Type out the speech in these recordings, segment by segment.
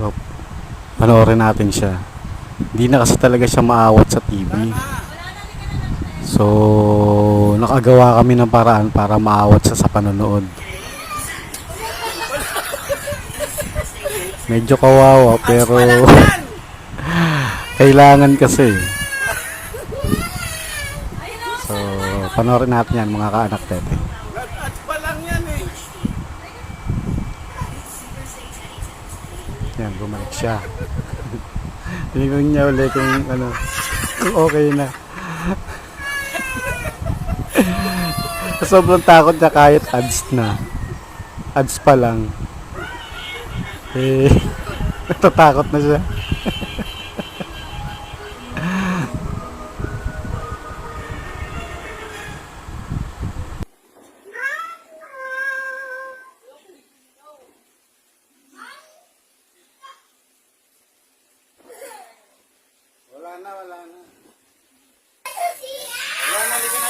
So, panoorin natin siya. Hindi na kasi talaga siya maawat sa TV. So, nakagawa kami ng paraan para maawat siya sa panonood. Medyo kawawa pero kailangan kasi. So, panoorin natin yan mga kaanak tete. Yan, bumalik siya. Tinignan niya ulit kung ano, kung okay na. Sobrang takot niya kahit ads na. Ads pa lang. Eh, natatakot na siya.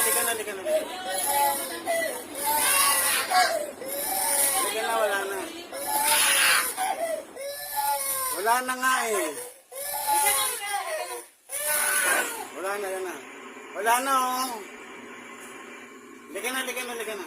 Wala na, lika na, lika na, wala na. Wala na nga eh. Wala na, yan na. Wala na oh. Lika na, lika na, lika na.